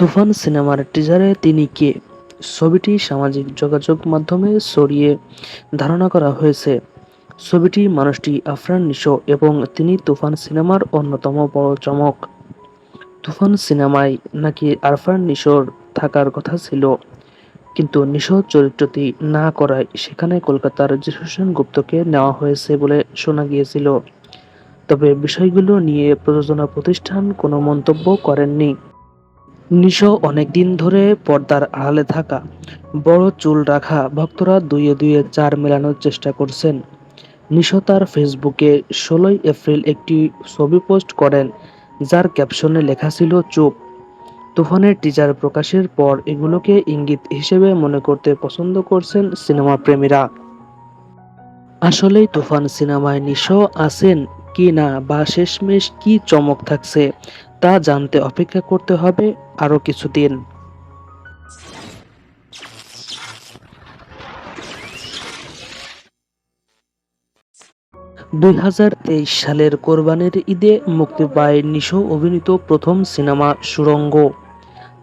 তুফান সিনেমার টিজারে তিনি কে? ছবিটি সামাজিক যোগাযোগ মাধ্যমে ছড়িয়ে ধারণা করা হয়েছে। ছবিটি মানুষটি আফরান নিশো এবং তিনি তুফান সিনেমার অন্যতম বড় চমক। তুফান সিনেমায় নাকি আরফান নিশোর থাকার কথা ছিল, কিন্তু নিশো চরিত্রটি না করায় সেখানে কলকাতার যিশু সেন গুপ্তকে নেওয়া হয়েছে বলে শোনা গিয়েছিল। তবে বিষয়গুলো নিয়ে প্রযোজনা প্রতিষ্ঠান কোনো মন্তব্য করেননি। নিশো অনেকদিন ধরে পর্দার আড়ালে থাকা, বড় চুল রাখা ভক্তরা দুইয়ে দুইয়ে চার মেলানোর চেষ্টা করছেন। নিশো তার ফেসবুকে ষোলোই এপ্রিল একটি ছবি পোস্ট করেন, যার ক্যাপশনে লেখা ছিল, চুপ। তুফানের টিজার প্রকাশের পর এগুলোকে ইঙ্গিত হিসেবে মনে করতে পছন্দ করছেন সিনেমা প্রেমীরা। আসলেই তুফান সিনেমায় নিশো আছেন কি না বা শেষমেশ কি চমক থাকছে তা জানতে অপেক্ষা করতে হবে আরও কিছুদিন। দুই হাজার তেইশ সালের কোরবানির ঈদে মুক্তি পায় নিশো অভিনীত প্রথম সিনেমা সুরঙ্গ।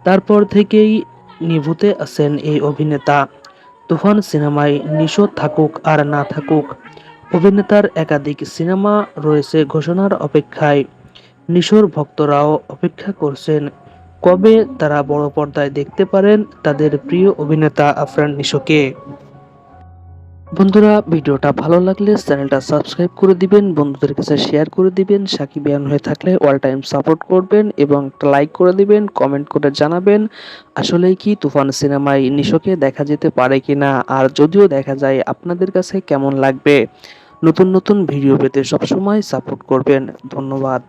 তারপর থেকেই নিভূতে আছেন এই অভিনেতা। তুফান সিনেমায় নিশো থাকুক আর না থাকুক, অভিনেতার একাধিক সিনেমা রয়েছে ঘোষণার অপেক্ষায়। নিশোর ভক্তরাও অপেক্ষা করছেন, কবে তারা বড় পর্দায় দেখতে পারেন তাদের প্রিয় অভিনেতা আফরান নিশোকে। বন্ধুরা, ভিডিওটা ভালো লাগলে চ্যানেলটা সাবস্ক্রাইব করে দিবেন, বন্ধুদের কাছে শেয়ার করে দিবেন, সাকিব ইয়ান হয়ে থাকলে অল টাইম সাপোর্ট করবেন এবং লাইক করে দিবেন, কমেন্ট করে জানাবেন, আসলেই কি তুফান সিনেমায় নিশোকে দেখা যেতে পারে কি না আর যদিও দেখা যায় আপনাদের কাছে কেমন লাগবে, নতুন নতুন ভিডিও পেতে সবসময় সাপোর্ট করবেন, ধন্যবাদ।